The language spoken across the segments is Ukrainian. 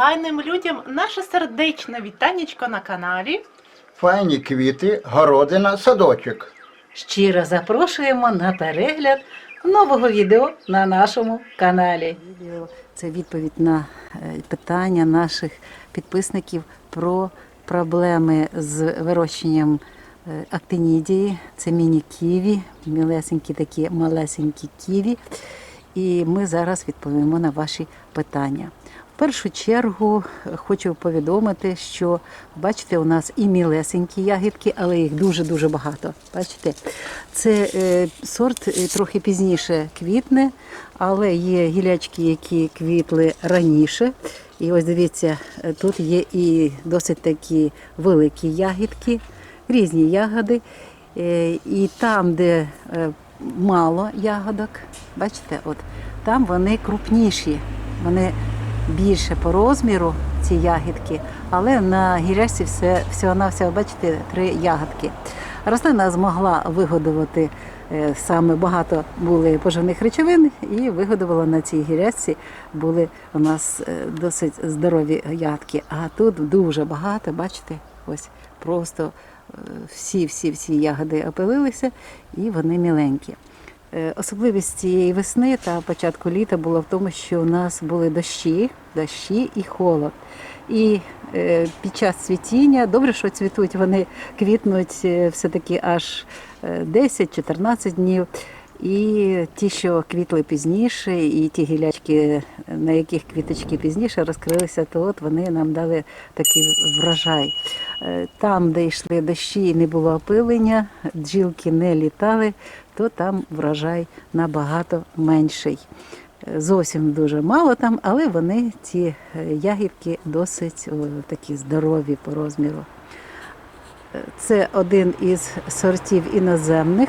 файним людям наше сердечне вітанечко на каналі. Файні квіти, городина, садочок. Щиро запрошуємо на перегляд нового відео на нашому каналі. Це відповідь на е, питання наших підписників про проблеми з вирощенням е, актинідії. Це міні-ківі, мілесенькі такі малесенькі ківі. І ми зараз відповімо на ваші питання. Першу чергу е, хочу повідомити, що бачите, у нас і мілесенькі ягідки, але їх дуже-дуже багато. Бачите, це е, сорт е, трохи пізніше квітне, але є гілячки, які квітли раніше. І ось дивіться, тут є і досить такі великі ягідки, різні ягоди. І там, де мало ягодок, бачите, от там вони крупніші, вони більше по розміру, ці ягідки, але на гірячці все, всього-навсього, бачите, три ягодки. Рослина змогла вигодувати е, саме багато були поживних речовин і вигодувала на цій гірячці були у нас е, досить здорові ягодки. А тут дуже багато, бачите, ось просто всі-всі-всі ягоди опилилися і вони міленькі. Е, Особливість цієї весни та початку літа була в тому, що у нас були дощі, дощі і холод. І е, під час цвітіння, добре, що цвітуть, вони квітнуть е, все-таки аж е, 10-14 днів. І ті, що квітли пізніше, і ті гілячки, на яких квіточки пізніше розкрилися, то от вони нам дали такий врожай. Там, де йшли дощі не було опилення, бджілки не літали, то там врожай набагато менший. Е, Зовсім дуже мало там, але вони, ці е, ягідки, досить такі здорові по розміру. Е, Це один із сортів іноземних.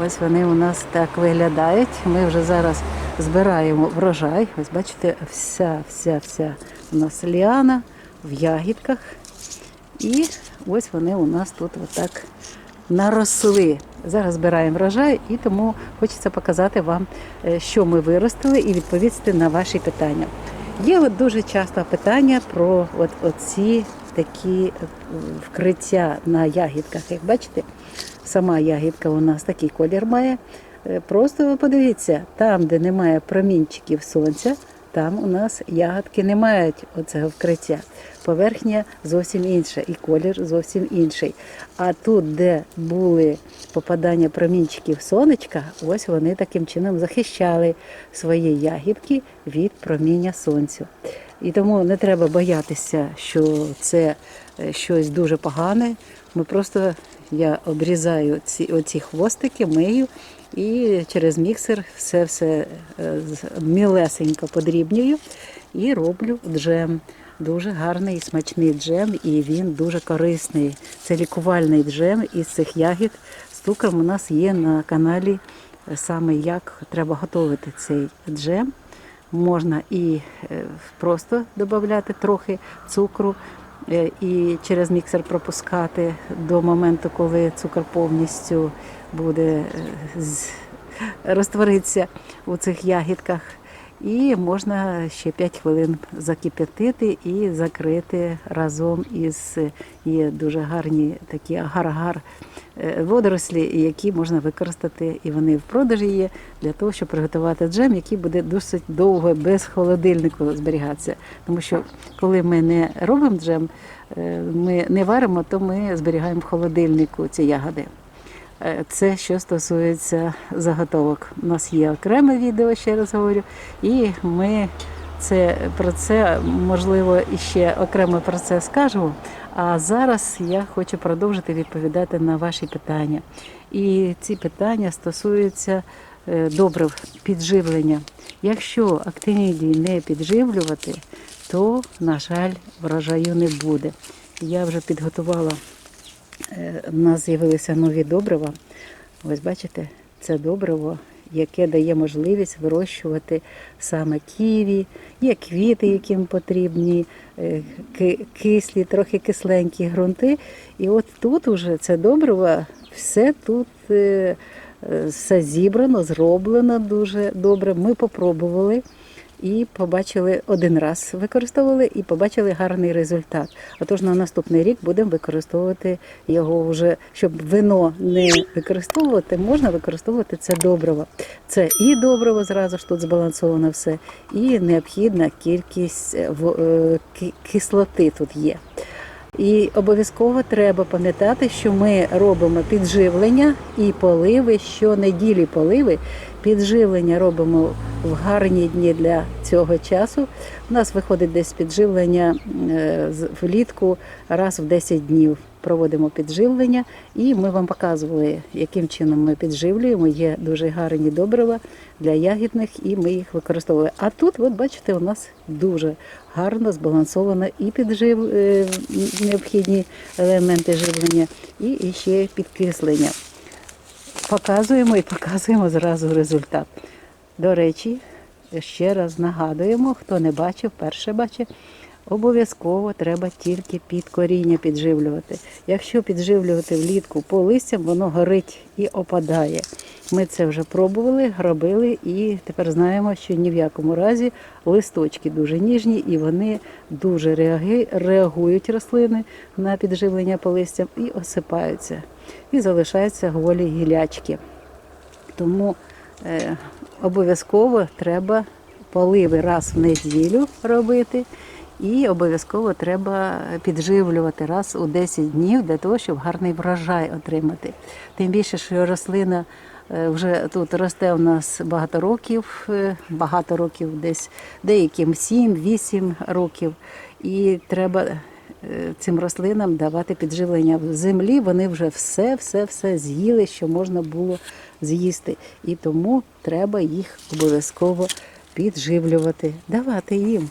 Ось вони у нас так виглядають. Ми вже зараз збираємо врожай. Ось бачите, вся, вся, вся у нас ліана в ягідках. І ось вони у нас тут отак наросли. Зараз збираємо врожай, і тому хочеться показати вам, е, що ми виростили, і відповісти на ваші питання. Є от дуже часто питання про от оці такі е, вкриття на ягідках. Як бачите, сама ягідка у нас такий колір має. Е, Просто подивіться, там, де немає промінчиків сонця, там у нас ягодки не мають оцього вкриття. Поверхня зовсім інша і колір зовсім інший. А тут, де були попадання промінчиків сонечка, ось вони таким чином захищали свої ягідки від проміння сонцю. І тому не треба боятися, що це е, щось дуже погане. Ми просто я обрізаю ці оці хвостики, мию і через міксер все все е, мілесенько подрібнюю і роблю джем. Дуже гарний і смачний джем, і він дуже корисний. Це лікувальний джем із цих ягід. З цукром у нас є на каналі е, саме як треба готувати цей джем. Можна і е, просто додати трохи цукру е, і через міксер пропускати до моменту, коли цукор повністю буде розтворитися у цих ягідках. І можна ще 5 хвилин закип'ятити і закрити разом із є дуже гарні такі агар-агар е, водорослі, які можна використати, і вони в продажі є для того, щоб приготувати джем, який буде досить довго без холодильнику зберігатися. Тому що коли ми не робимо джем, е, ми не варимо, то ми зберігаємо в холодильнику ці ягоди. Е, Це що стосується заготовок. У нас є окреме відео, ще раз говорю, і ми це про це можливо іще окремо про це скажемо. А зараз я хочу продовжити відповідати на ваші питання. І ці питання стосуються е, добрив підживлення. Якщо актинідії не підживлювати, то, на жаль, врожаю не буде. Я вже підготувала Е, У нас з'явилися нові добрива. Ось бачите, це добриво, яке дає можливість вирощувати саме ківі, є квіти, яким потрібні, е, кислі, трохи кисленькі ґрунти. І от тут уже це добриво, все тут е, все зібрано, зроблено дуже добре. Ми попробували. І побачили один раз використовували і побачили гарний результат. Отож на наступний рік будемо використовувати його вже, щоб вино не використовувати, можна використовувати це добриво. Це і добриво зразу ж тут збалансовано все, і необхідна кількість е, е, кислоти тут є. І обов'язково треба пам'ятати, що ми робимо підживлення і поливи щонеділі поливи. Підживлення робимо в гарні дні для цього часу. У нас виходить десь підживлення е, влітку раз в 10 днів. Проводимо підживлення, і ми вам показували, яким чином ми підживлюємо. Є дуже гарні добрива для ягідних, і ми їх використовуємо. А тут, от бачите, у нас дуже гарно збалансовано і піджив е, необхідні елементи живлення, і ще підкислення. Показуємо і показуємо зразу результат. До речі, ще раз нагадуємо, хто не бачив, перше бачить, обов'язково треба тільки під коріння підживлювати. Якщо підживлювати влітку по листям, воно горить і опадає. Ми це вже пробували, робили і тепер знаємо, що ні в якому разі листочки дуже ніжні і вони дуже реагують рослини на підживлення по листям і осипаються. І залишаються голі гілячки. Тому е, обов'язково треба поливи раз в неділю робити. І обов'язково треба підживлювати раз у 10 днів для того, щоб гарний врожай отримати. Тим більше, що рослина е, вже тут росте у нас багато років, е, багато років десь деяким 7-8 років. І треба цим рослинам давати підживлення в землі. Вони вже все, все, все з'їли, що можна було з'їсти. І тому треба їх обов'язково підживлювати, давати їм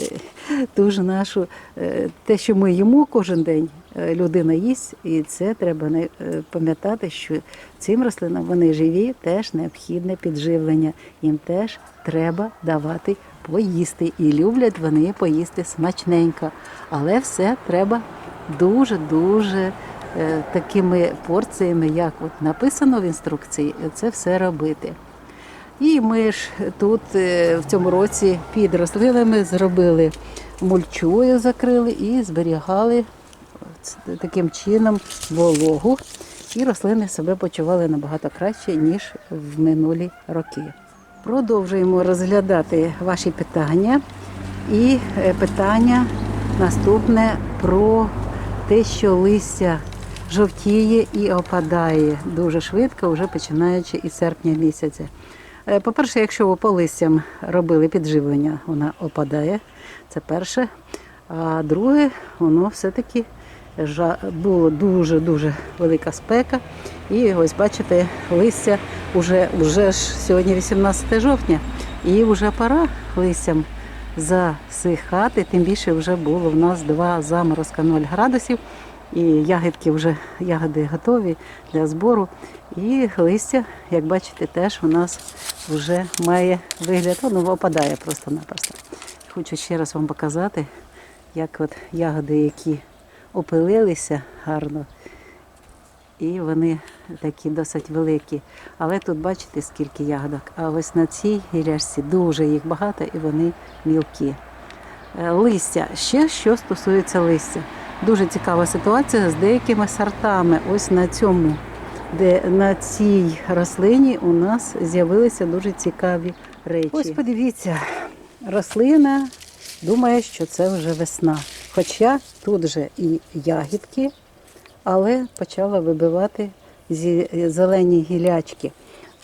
е, ту ж нашу, е, те, що ми їмо кожен день, е, людина їсть, і це треба е, пам'ятати, що цим рослинам вони живі, теж необхідне підживлення. Їм теж треба давати поїсти. І люблять вони поїсти смачненько. Але все треба дуже-дуже е, такими порціями, як от написано в інструкції, це все робити. І ми ж тут е, в цьому році під рослинами зробили мульчою, закрили і зберігали таким чином вологу. І рослини себе почували набагато краще, ніж в минулі роки. Продовжуємо розглядати ваші питання. І е, питання наступне про те, що листя жовтіє і опадає дуже швидко, вже починаючи із серпня місяця. Е, По-перше, якщо ви по листям робили підживлення, вона опадає. Це перше. А друге, воно все-таки було дуже-дуже велика спека. І ось бачите, листя вже, вже ж сьогодні 18 жовтня, і вже пора листям засихати. Тим більше вже було в нас два заморозка 0 градусів. І ягідки вже ягоди готові для збору. І листя, як бачите, теж у нас вже має вигляд, воно опадає просто-напросто. Хочу ще раз вам показати, як от ягоди, які опилилися гарно, і вони такі досить великі. Але тут бачите, скільки ягодок. А ось на цій гіляшці дуже їх багато і вони мілкі. Е, Листя. Ще що стосується листя. Дуже цікава ситуація з деякими сортами. Ось на цьому, де на цій рослині у нас з'явилися дуже цікаві речі. Ось подивіться, рослина думає, що це вже весна. Хоча тут же і ягідки, але почала вибивати зелені гілячки.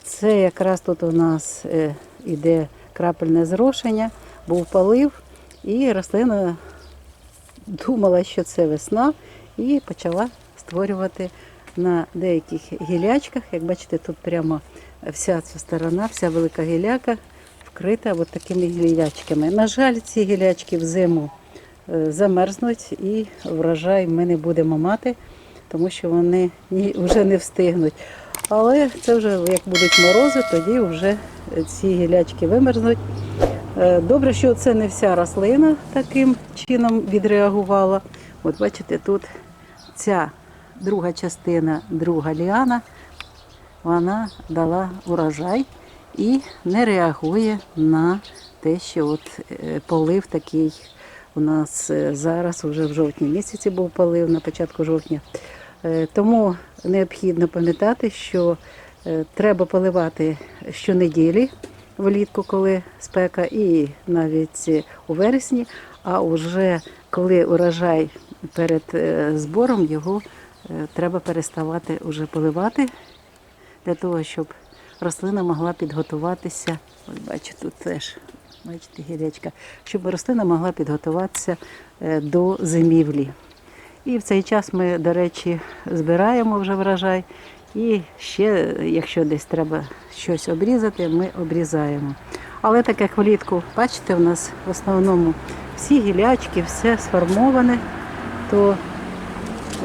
Це якраз тут у нас е, іде крапельне зрошення, був полив, і рослина думала, що це весна, і почала створювати на деяких гілячках. Як бачите, тут прямо вся ця сторона, вся велика гіляка вкрита от такими гілячками. На жаль, ці гілячки взиму е, замерзнуть і врожай ми не будемо мати, тому що вони вже не встигнуть. Але це вже як будуть морози, тоді вже ці гілячки вимерзнуть. Е, Добре, що це не вся рослина таким чином відреагувала. От бачите, тут ця друга частина, друга ліана, вона дала урожай і не реагує на те, що от е, полив такий у нас е, зараз, уже в жовтні місяці був полив на початку жовтня. Е, Тому необхідно пам'ятати, що е, треба поливати щонеділі влітку, коли спека, і навіть у вересні. А вже коли урожай перед збором, його треба переставати уже поливати для того, щоб рослина могла підготуватися. Ось бачу, тут теж бачите, гірячка, щоб рослина могла підготуватися е, до зимівлі. І в цей час ми, до речі, збираємо вже врожай. І ще, якщо десь треба щось обрізати, ми обрізаємо. Але так як влітку, бачите, у нас в основному всі гілячки, все сформоване, то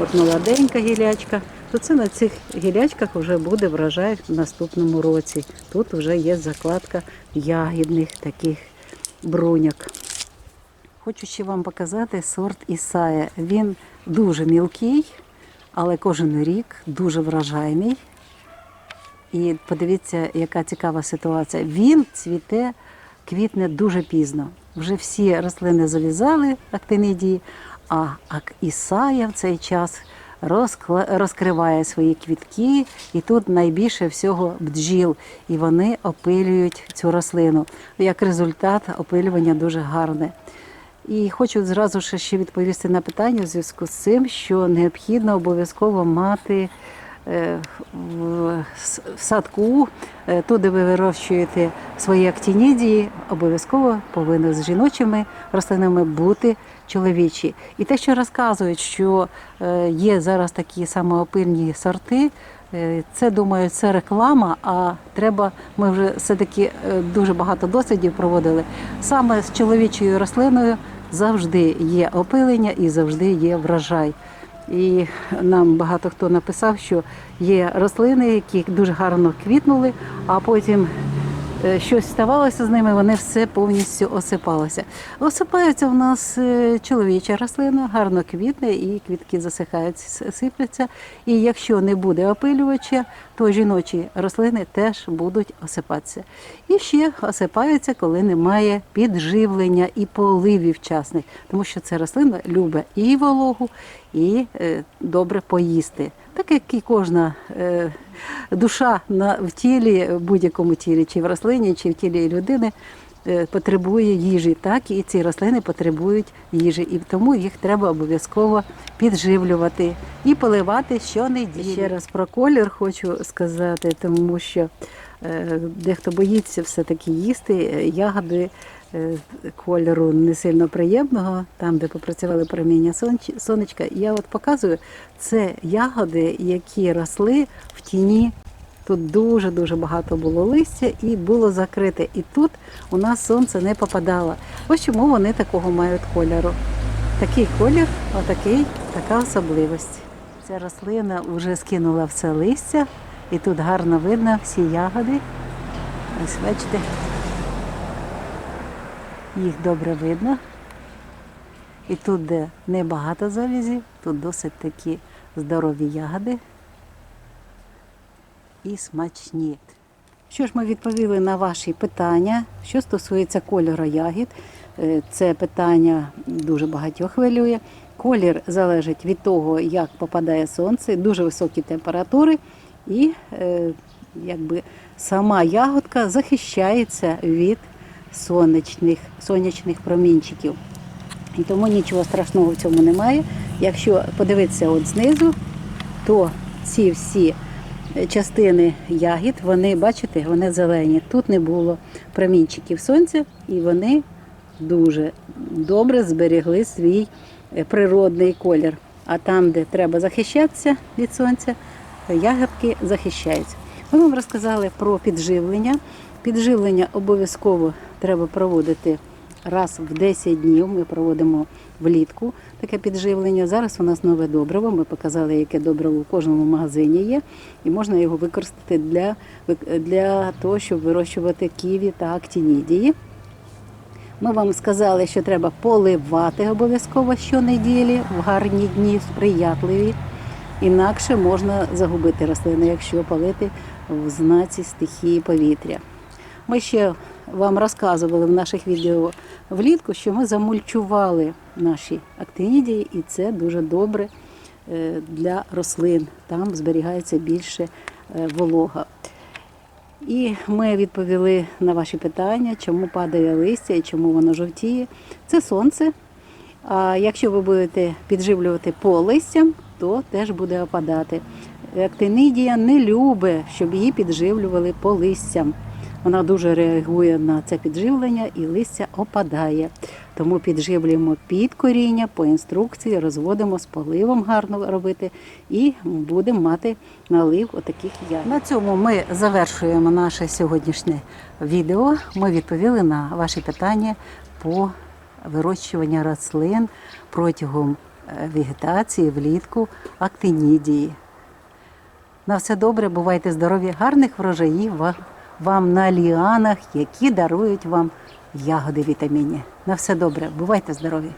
от молоденька гілячка, то це на цих гілячках вже буде врожай в наступному році. Тут вже є закладка ягідних таких бруняк. Хочу ще вам показати сорт Ісая. Він дуже мілкий, але кожен рік дуже вражайний. І подивіться, яка цікава ситуація. Він цвіте, квітне дуже пізно. Вже всі рослини зав'язали актинидії, а Ісая в цей час розкриває свої квітки, і тут найбільше всього бджіл, і вони опилюють цю рослину. Як результат, опилювання дуже гарне. І хочу зразу ще відповісти на питання в зв'язку з цим, що необхідно обов'язково мати в садку, е, туди ви вирощуєте свої актінідії, обов'язково повинні з жіночими рослинами бути чоловічі. І те, що розказують, що е, є зараз такі самоопильні сорти, е, це думаю, це реклама. А треба, ми вже все-таки е, дуже багато дослідів проводили. Саме з чоловічою рослиною завжди є опилення і завжди є врожай. І нам багато хто написав, що є рослини, які дуже гарно квітнули, а потім е, щось ставалося з ними, вони все повністю осипалося. Осипається в нас е, чоловіча рослина, гарно квітне і квітки засихають, сипляться. І якщо не буде опилювача, то жіночі рослини теж будуть осипатися. І ще осипаються, коли немає підживлення і поливів вчасних, тому що ця рослина любить і вологу, і е, добре поїсти. Так як і кожна е, душа на, в тілі, в будь-якому тілі, чи в рослині, чи в тілі людини, потребує їжі, так і ці рослини потребують їжі. І тому їх треба обов'язково підживлювати і поливати щонеділі. Ще раз про колір хочу сказати, тому що е, дехто боїться все-таки їсти е, ягоди е, кольору не сильно приємного, там, де попрацювали проміння сонечка. Я от показую, це ягоди, які росли в тіні. Тут дуже-дуже багато було листя і було закрите. І тут у нас сонце не попадало. Ось чому вони такого мають кольору. Такий колір, отакий, така особливість. Ця рослина вже скинула все листя, і тут гарно видно всі ягоди. Ось бачите, їх добре видно. І тут, де небагато завязів, тут досить такі здорові ягоди і смачні. Що ж ми відповіли на ваші питання, що стосується кольору ягід. Е, Це питання дуже багатьох хвилює. Колір залежить від того, як попадає сонце, дуже високі температури, і е, якби сама ягодка захищається від сонячних, сонячних промінчиків. І тому нічого страшного в цьому немає. Якщо подивитися от знизу, то ці всі частини ягід, вони, бачите, вони зелені. Тут не було промінчиків сонця, і вони дуже добре зберегли свій е, природний колір. А там, де треба захищатися від сонця, ягодки захищаються. Ми вам розказали про підживлення. Підживлення обов'язково треба проводити раз в 10 днів. Ми проводимо влітку таке підживлення. Зараз у нас нове добриво. Ми показали, яке добриво у кожному магазині є, і можна його використати для, для того, щоб вирощувати ківі та актінідії. Ми вам сказали, що треба поливати обов'язково щонеділі в гарні дні, сприятливі. Інакше можна загубити рослини, якщо палити в знаці стихії повітря. Ми ще вам розказували в наших відео влітку, що ми замульчували наші актинідії, і це дуже добре е, для рослин. Там зберігається більше е, волога. І ми відповіли на ваші питання, чому падає листя і чому воно жовтіє. Це сонце. А якщо ви будете підживлювати по листям, то теж буде опадати. Актинидія не любить, щоб її підживлювали по листям. Вона дуже реагує на це підживлення і листя опадає. Тому підживлюємо під коріння по інструкції, розводимо з поливом гарно робити і будемо мати налив отаких ягід. На цьому ми завершуємо наше сьогоднішнє відео. Ми відповіли на ваші питання по вирощуванню рослин протягом е, вегетації влітку актинідії. На все добре, бувайте здорові, гарних врожаїв ва- вам на ліанах, які дарують вам ягоди вітаміні. На все добре, бувайте здорові!